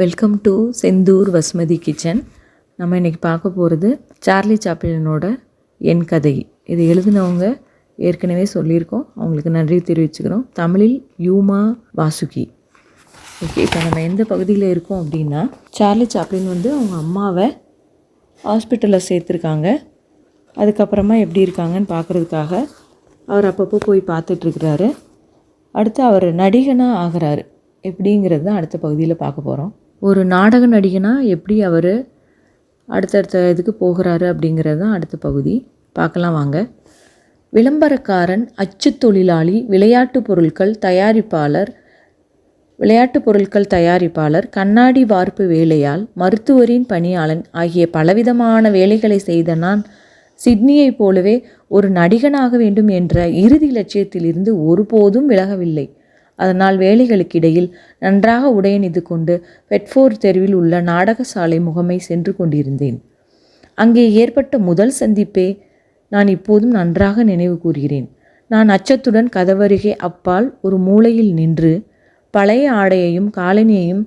Welcome to Senthur Vasumathi kitchen நம்ம இன்றைக்கி பார்க்க போகிறது சார்லி சாப்பிளனோட என் கதை. இது எழுதினவங்க ஏற்கனவே சொல்லியிருக்கோம். அவங்களுக்கு நன்றி தெரிவிச்சுக்கிறோம். தமிழில் யூமா வாசுகி. ஓகே இப்போ நம்ம எந்த பகுதியில் இருக்கோம் அப்படின்னா சார்லி சாப்ளின் வந்து அவங்க அம்மாவை ஹாஸ்பிட்டலில் சேர்த்துருக்காங்க. அதுக்கப்புறமா எப்படி இருக்காங்கன்னு பார்க்குறதுக்காக அவர் அப்பப்போ போய் பார்த்துட்ருக்கிறாரு அடுத்து அவர் நடிகனாக ஆகிறாரு. எப்படிங்கிறது தான் அடுத்த பகுதியில் பார்க்க போகிறோம் ஒரு நாடக நடிகனாக எப்படி அவர் அடுத்தடுத்த இதுக்கு போகிறாரு அப்படிங்கிறது தான் அடுத்த பகுதி. பார்க்கலாம் வாங்க. விளம்பரக்காரன் அச்சு தொழிலாளி விளையாட்டு பொருட்கள் தயாரிப்பாளர் விளையாட்டு பொருட்கள் தயாரிப்பாளர் கண்ணாடி வார்ப்பு வேலையால் மருத்துவரின் பணியாளன் ஆகிய பலவிதமான வேலைகளை செய்த நான் சிட்னியைப் போலவே ஒரு நடிகனாக வேண்டும் என்ற இறுதி லட்சியத்திலிருந்து ஒருபோதும் விலகவில்லை. அதனால் வேலைகளுக்கிடையில் நன்றாக உடையணிந்து கொண்டு பெட்ஃபோர் தெருவில் உள்ள நாடகசாலை முகமை சென்று கொண்டிருந்தேன். அங்கே ஏற்பட்ட முதல் சந்திப்பே நான் இப்போதும் நன்றாக நினைவு கூறுகிறேன். நான் அச்சத்துடன் கதவருகே அப்பால் ஒரு மூலையில் நின்று பழைய ஆடையையும் காலனியையும்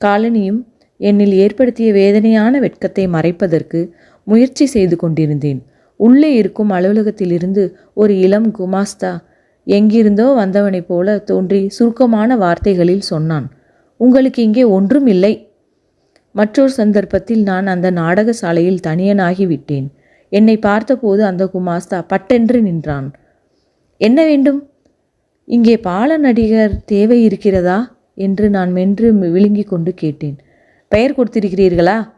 காலனியும் என்னில் ஏற்படுத்திய வேதனையான வெட்கத்தை மறைப்பதற்கு முயற்சி செய்து கொண்டிருந்தேன். உள்ளே இருக்கும் அலுவலகத்திலிருந்து ஒரு இளம் குமாஸ்தா எங்கிருந்தோ வந்தவனைப் போல தோன்றி சுருக்கமான வார்த்தைகளில் சொன்னான். உங்களுக்கு இங்கே ஒன்றும் இல்லை. மற்றொரு சந்தர்ப்பத்தில் நான் அந்த நாடக சாலையில் தனியனாகிவிட்டேன். என்னை பார்த்தபோது அந்த குமாஸ்தா பட்டென்று நின்றான். என்ன வேண்டும்? இங்கே பால நடிகர் தேவை இருக்கிறதா? என்று நான் மென்று விழுங்கி கொண்டு கேட்டேன். பெயர் கொடுத்திருக்கிறீர்களா?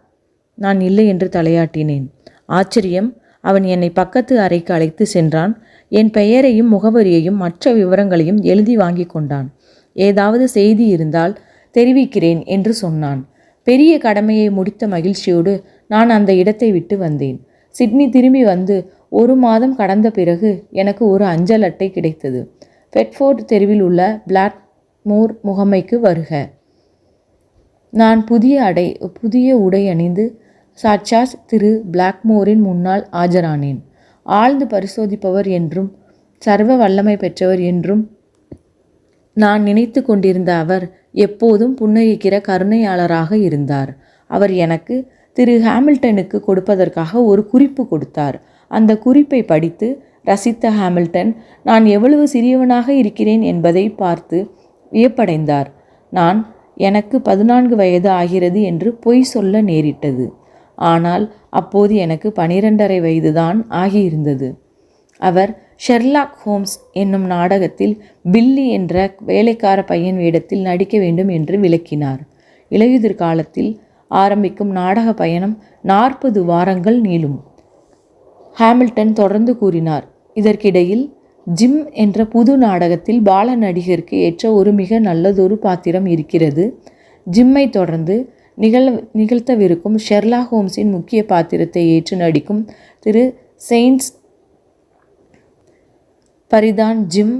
நான் இல்லை என்று தலையாட்டினேன். ஆச்சரியம். அவன் என்னை பக்கத்து அறைக்கு அழைத்து சென்றான். என் பெயரையும் முகவரியையும் மற்ற விவரங்களையும் எழுதி வாங்கி கொண்டான். ஏதாவது செய்தி இருந்தால் தெரிவிக்கிறேன் என்று சொன்னான். பெரிய கடமையை முடித்த மகிழ்ச்சியோடு நான் அந்த இடத்தை விட்டு வந்தேன். சிட்னி திரும்பி வந்து ஒரு மாதம் கடந்த பிறகு எனக்கு ஒரு அஞ்சல் அட்டை கிடைத்தது. பெட்ஃபோர்ட் தெருவில் உள்ள பிளாக்மோர் முகமைக்கு வருக. நான் புதிய அடை புதிய உடை அணிந்து சாட்சாஸ் திரு பிளாக்மோரின் முன்னால் ஆஜரானேன். ஆழ்ந்து பரிசோதிப்பவர் என்றும் சர்வ வல்லமை பெற்றவர் என்றும் நான் நினைத்து கொண்டிருந்த அவர் எப்போதும் புன்னகைக்கிற கருணையாளராக இருந்தார். அவர் எனக்கு திரு. ஹாமில்டனுக்கு கொடுப்பதற்காக ஒரு குறிப்பு கொடுத்தார். அந்த குறிப்பை படித்து ரசித்த ஹாமில்டன் நான் எவ்வளவு சிறியவனாக இருக்கிறேன் என்பதை பார்த்து வியப்படைந்தார். நான் எனக்கு பதினான்கு வயது ஆகிறது என்று பொய் சொல்ல நேரிட்டது. ஆனால் அப்போது எனக்கு பனிரெண்டரை வயதுதான் ஆகியிருந்தது. அவர் ஷெர்லாக் ஹோம்ஸ் என்னும் நாடகத்தில் பில்லி என்ற வேலைக்கார பையன் வேடத்தில் நடிக்க வேண்டும் என்று விளக்கினார். இலையுதிர் காலத்தில் ஆரம்பிக்கும் நாடக பயணம் நாற்பது வாரங்கள் நீளும். ஹாமில்டன் தொடர்ந்து கூறினார் இதற்கிடையில் ஜிம் என்ற புது நாடகத்தில் பால நடிகருக்கு ஏற்ற ஒரு மிக நல்லதொரு பாத்திரம் இருக்கிறது. ஜிம்மை தொடர்ந்து நிகழ் நிகழ்த்தவிருக்கும் ஷெர்லா ஹோம்ஸின் முக்கிய பாத்திரத்தை ஏற்று நடிக்கும் திரு செயின்ஸ் பரிதான் ஜிம்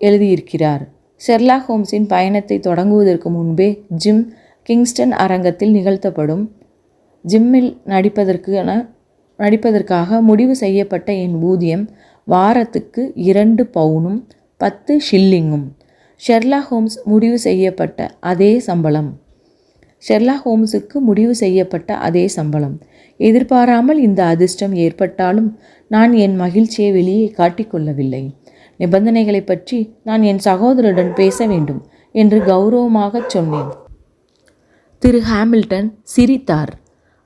எழுதியிருக்கிறார். ஷெர்லா ஹோம்ஸின் பயணத்தை தொடங்குவதற்கு முன்பே ஜிம் கிங்ஸ்டன் அரங்கத்தில் நிகழ்த்தப்படும். ஜிம்மில் நடிப்பதற்கான நடிப்பதற்காக முடிவு செய்யப்பட்ட என் ஊதியம் வாரத்துக்கு இரண்டு பவுனும் பத்து ஷில்லிங்கும். ஷெர்லா ஹோம்ஸ் முடிவு செய்யப்பட்ட அதே சம்பளம். ஷெர்லா ஹோம்ஸுக்கு முடிவு செய்யப்பட்ட அதே சம்பளம். எதிர்பாராமல் இந்த அதிர்ஷ்டம் ஏற்பட்டாலும் நான் என் மகிழ்ச்சியை வெளியே காட்டிக்கொள்ளவில்லை நிபந்தனைகளை பற்றி நான் என் சகோதரருடன் பேச வேண்டும் என்று கௌரவமாகச் சொன்னேன். திரு ஹாமில்டன் சிரித்தார்.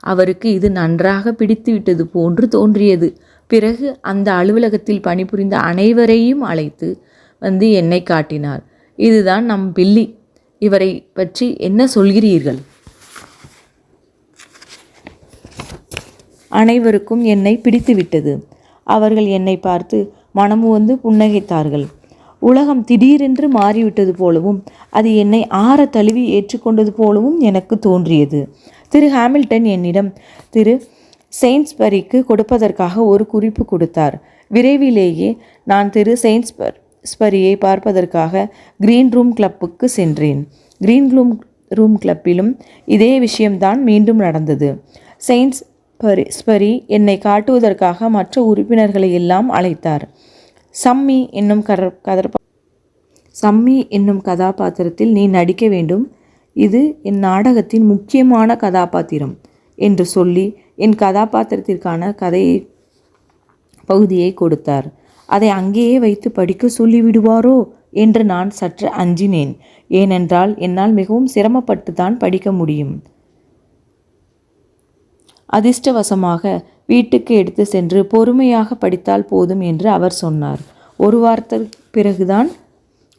அவருக்கு இது நன்றாக பிடித்துவிட்டது போன்று தோன்றியது. பிறகு அந்த அலுவலகத்தில் பணிபுரிந்த அனைவரையும் அழைத்து வந்து என்னை காட்டினார். இதுதான் நம் பில்லி. இவரை பற்றி என்ன சொல்கிறீர்கள்? அனைவருக்கும் என்னை பிடித்துவிட்டது. அவர்கள் என்னை பார்த்து மனமு வந்து புன்னகைத்தார்கள். உலகம் திடீரென்று மாறிவிட்டது போலவும் அது என்னை ஆற தழுவி ஏற்றுக்கொண்டது போலவும் எனக்கு தோன்றியது. திரு ஹாமில்டன் என்னிடம் திரு செயின்ஸ்பரிக்கு கொடுப்பதற்காக ஒரு குறிப்பு கொடுத்தார். விரைவிலேயே நான் திரு செயின்ஸ்பர் ஸ்பரியை பார்ப்பதற்காக கிரீன் ரூம் கிளப்புக்கு சென்றேன். கிரீன் ரூம் ரூம் கிளப்பிலும் இதே விஷயம்தான் மீண்டும் நடந்தது. செயின்ஸ் பரி ஸ்பரி என்னை காட்டுவதற்காக மற்ற உறுப்பினர்களை எல்லாம் அழைத்தார். சம்மி என்னும் கர கதர் சம்மி என்னும் கதாபாத்திரத்தில் நீ நடிக்க வேண்டும். இது என் நாடகத்தின் முக்கியமான கதாபாத்திரம் என்று சொல்லி என் கதாபாத்திரத்திற்கான கதையை பகுதியை கொடுத்தார். அதை அங்கேயே வைத்து படிக்க சொல்லிவிடுவாரோ என்று நான் சற்று அஞ்சினேன். ஏனென்றால் என்னால் மிகவும் சிரமப்பட்டு தான் படிக்க முடியும். அதிர்ஷ்டவசமாக வீட்டுக்கு எடுத்து சென்று பொறுமையாக படித்தால் போதும் என்று அவர் சொன்னார். ஒரு வாரத்திற்கு பிறகுதான்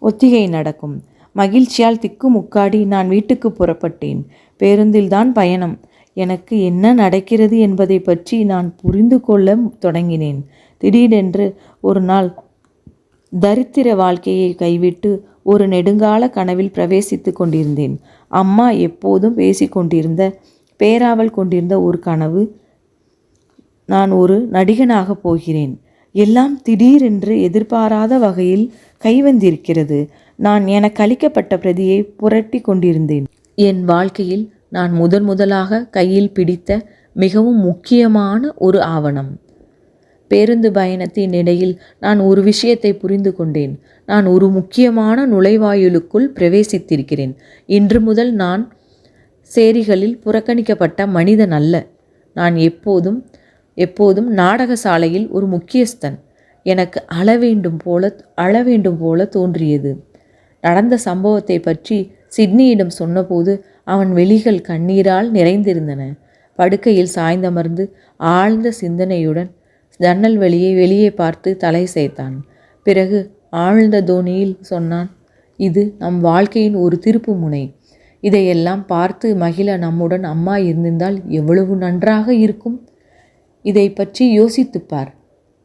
ஒத்திகை நடக்கும். மகிழ்ச்சியால் திக்கு முக்காடி நான் வீட்டுக்கு புறப்பட்டேன். பேருந்தில்தான் பயணம். எனக்கு என்ன நடக்கிறது என்பதை பற்றி நான் புரிந்து கொள்ள தொடங்கினேன். திடீரென்று ஒரு நாள் தரித்திர வாழ்க்கையை கைவிட்டு ஒரு நெடுங்கால கனவில் பிரவேசித்து கொண்டிருந்தேன். அம்மா எப்போதும் பேசிக்கொண்டிருந்த பேராவல் கொண்டிருந்த ஒரு கனவு. நான் ஒரு நடிகனாக போகிறேன். எல்லாம் திடீரென்று எதிர்பாராத வகையில் கைவந்திருக்கிறது நான் எனக்கு அளிக்கப்பட்ட பிரதியை புரட்டி கொண்டிருந்தேன். என் வாழ்க்கையில் நான் முதன் முதலாக கையில் பிடித்த மிகவும் முக்கியமான ஒரு ஆவணம். பேருந்து பயணத்தின் இடையில் நான் ஒரு விஷயத்தை புரிந்து கொண்டேன். நான் ஒரு முக்கியமான நுழைவாயிலுக்குள் பிரவேசித்திருக்கிறேன். இன்று முதல் நான் சேரிகளில் புறக்கணிக்கப்பட்ட மனிதன் அல்ல. நான் எப்போதும் எப்போதும் நாடக சாலையில் ஒரு முக்கியஸ்தன். எனக்கு அளவேண்டும் போல அளவேண்டும் போல தோன்றியது. நடந்த சம்பவத்தை பற்றி சிட்னியிடம் சொன்னபோது அவன் வெளிகள் கண்ணீரால் நிறைந்திருந்தன. படுக்கையில் சாய்ந்தமர்ந்து ஆழ்ந்த சிந்தனையுடன் ஜன்னல் வழியை வெளியே பார்த்து தலை சேர்த்தான். பிறகு ஆழ்ந்த தோனியில் சொன்னான் இது நம் வாழ்க்கையின் ஒரு திருப்பு முனை. இதையெல்லாம் பார்த்து மகிழ நம்முடன் அம்மா இருந்திருந்தால் எவ்வளவு நன்றாக இருக்கும். இதை பற்றி யோசித்துப்பார்.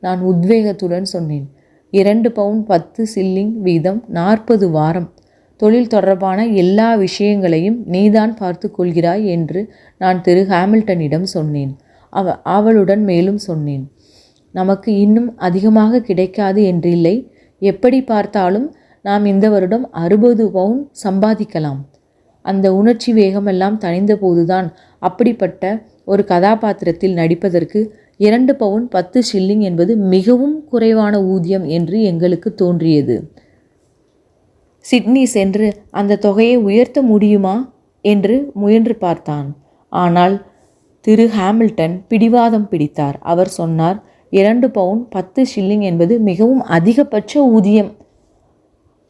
நான் உத்வேகத்துடன் சொன்னேன். இரண்டு பவுன் பத்து சில்லிங் வீதம் நாற்பது வாரம். தொழில் தொடர்பான எல்லா விஷயங்களையும் நீதான் பார்த்து கொள்கிறாய் என்று நான் திரு. ஹாமில்டனிடம் சொன்னேன். அவ அவளுடன் மேலும் சொன்னேன். நமக்கு இன்னும் அதிகமாக கிடைக்காது என்றில்லை. எப்படி பார்த்தாலும் நாம் இந்த வருடம் அறுபது பவுன் சம்பாதிக்கலாம். அந்த உணர்ச்சி வேகமெல்லாம் தணிந்த போதுதான் அப்படிப்பட்ட ஒரு கதாபாத்திரத்தில் நடிப்பதற்கு இரண்டு பவுன் பத்து ஷில்லிங் என்பது மிகவும் குறைவான ஊதியம் என்று எங்களுக்கு தோன்றியது. சிட்னி சென்று அந்த தொகையை உயர்த்த முடியுமா? என்று முயன்று பார்த்தான். ஆனால் திரு ஹாமில்டன் பிடிவாதம் பிடித்தார். அவர் சொன்னார் இரண்டு பவுன் பத்து ஷில்லிங் என்பது மிகவும் அதிகபட்ச ஊதியம்.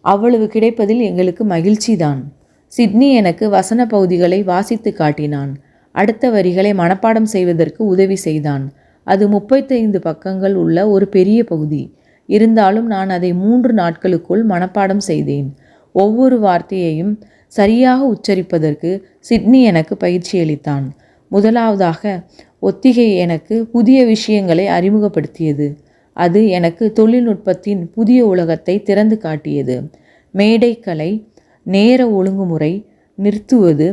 அவ்வளவு கிடைப்பதில் எங்களுக்கு மகிழ்ச்சிதான். சிட்னி எனக்கு வசன பகுதிகளை வாசித்து காட்டினான். அடுத்த வரிகளை மனப்பாடம் செய்வதற்கு உதவி செய்தான். அது முப்பத்தைந்து பக்கங்கள் உள்ள ஒரு பெரிய பகுதி. இருந்தாலும் நான் அதை மூன்று நாட்களுக்குள் மனப்பாடம் செய்தேன். ஒவ்வொரு வார்த்தையையும் சரியாக உச்சரிப்பதற்கு சிட்னி எனக்கு பயிற்சி அளித்தான். முதலாவதாக ஒத்திகை எனக்கு புதிய விஷயங்களை அறிமுகப்படுத்தியது. அது எனக்கு தொழில்நுட்பத்தின் புதிய உலகத்தை திறந்து காட்டியது. மேடைக்கலை நேர ஒழுங்குமுறை நிறுத்துவது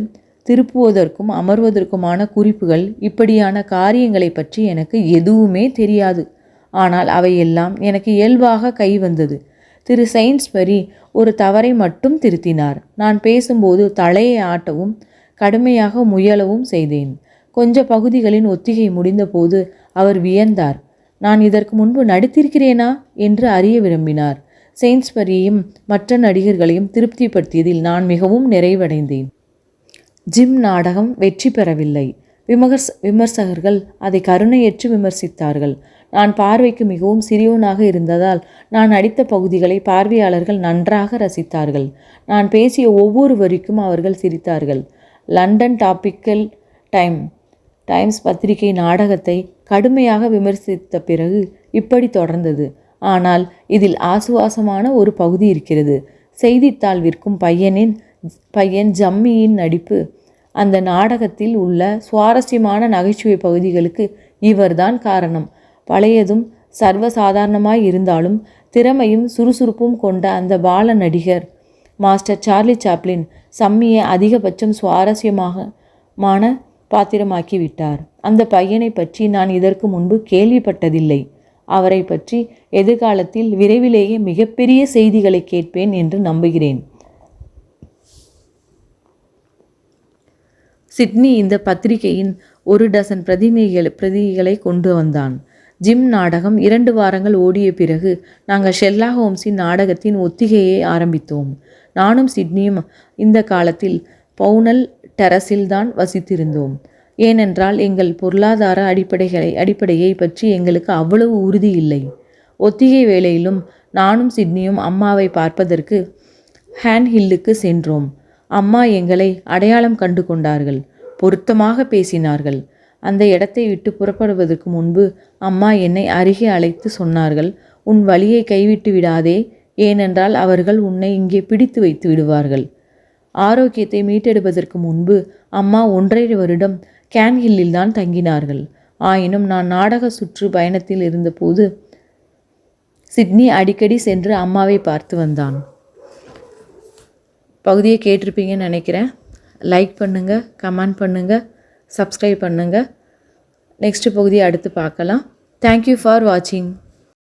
திருப்புவதற்கும் அமர்வதற்குமான குறிப்புகள் இப்படியான காரியங்களை பற்றி எனக்கு எதுவுமே தெரியாது. ஆனால் அவையெல்லாம் எனக்கு இயல்பாக கை வந்தது. திரு. சயின்ஸ்பரி ஒரு தவறை மட்டும் திருத்தினார். நான் பேசும்போது தலையை ஆட்டவும் கடுமையாக முயலவும் செய்தேன். கொஞ்ச பகுதிகளின் ஒத்திகை முடிந்தபோது அவர் வியந்தார். நான் இதற்கு முன்பு நடித்திருக்கிறேனா? என்று அறிய விரும்பினார். செயின்ஸ்பரியையும் மற்ற நடிகர்களையும் திருப்திப்படுத்தியதில் நான் மிகவும் நிறைவடைந்தேன். ஜிம் நாடகம் வெற்றி பெறவில்லை. விமர்ச விமர்சகர்கள் அதை கருணையற்று விமர்சித்தார்கள். நான் பார்வைக்கு மிகவும் சிறியவனாக இருந்ததால் நான் நடித்த பகுதிகளை பார்வையாளர்கள் நன்றாக ரசித்தார்கள். நான் பேசிய ஒவ்வொரு வரிக்கும் அவர்கள் சிரித்தார்கள். லண்டன் டாப்பிக்கல் டைம் டைம்ஸ் பத்திரிகை நாடகத்தை கடுமையாக விமர்சித்த பிறகு இப்படி தொடர்ந்தது. ஆனால் இதில் ஆசுவாசமான ஒரு பகுதி இருக்கிறது. செய்தித்தாள் விற்கும் பையனின் பையன் ஜம்மியின் நடிப்பு. அந்த நாடகத்தில் உள்ள சுவாரஸ்யமான நகைச்சுவை பகுதிகளுக்கு இவர்தான் காரணம். பழையதும் சர்வசாதாரணமாய் இருந்தாலும் திறமையும் சுறுசுறுப்பும் கொண்ட அந்த பால நடிகர் மாஸ்டர் சார்லி சாப்ளின் சம்மியை அதிகபட்சம் சுவாரஸ்யமாக மான பாத்திரமாக்கி விட்டார். அந்த பையனை பற்றி நான் இதற்கு முன்பு கேள்விப்பட்டதில்லை. அவரை பற்றி எதிர்காலத்தில் விரைவிலேயே மிகப்பெரிய செய்திகளை கேட்பேன் என்று நம்புகிறேன். சிட்னி இந்த பத்திரிகையின் ஒரு டசன் பிரதிநிதிகள் பிரதிகளை கொண்டு வந்தான். ஜிம் நாடகம் இரண்டு வாரங்கள் ஓடிய பிறகு நாங்கள் ஷெல்லா ஹோம்ஸின் நாடகத்தின் ஒத்திகையை ஆரம்பித்தோம். நானும் சிட்னியும் இந்த காலத்தில் பவுனல் டெரஸில்தான் வசித்திருந்தோம். ஏனென்றால் எங்கள் பொருளாதார அடிப்படைகளை அடிப்படையை பற்றி எங்களுக்கு அவ்வளவு உறுதி இல்லை. ஒத்திகை வேளையிலும் நானும் சிட்னியும் அம்மாவை பார்ப்பதற்கு ஹேண்ட் ஹில்லுக்கு சென்றோம். அம்மா எங்களை அடையாளம் கண்டு கொண்டார்கள் பொருத்தமாக பேசினார்கள். அந்த இடத்தை விட்டு புறப்படுவதற்கு முன்பு அம்மா என்னை அருகே அழைத்து சொன்னார்கள் உன் வழியை கைவிட்டு விடாதே ஏனென்றால் அவர்கள் உன்னை இங்கே பிடித்து வைத்து விடுவார்கள். ஆரோக்கியத்தை மீட்டெடுப்பதற்கு முன்பு அம்மா ஒன்றரை வருடம் கேன்ஹில்லில் தான் தங்கினார்கள். ஆயினும் நான் நாடக சுற்று பயணத்தில் இருந்தபோது சிட்னி அடிக்கடி சென்று அம்மாவை பார்த்து வந்தான். பகுதியை கேட்டிருப்பீங்கன்னு நினைக்கிறேன். லைக் பண்ணுங்கள் கமெண்ட் பண்ணுங்கள் சப்ஸ்கிரைப் பண்ணுங்கள் நெக்ஸ்ட் பகுதியை அடுத்து பார்க்கலாம். தேங்க்யூ ஃபார் வாட்சிங்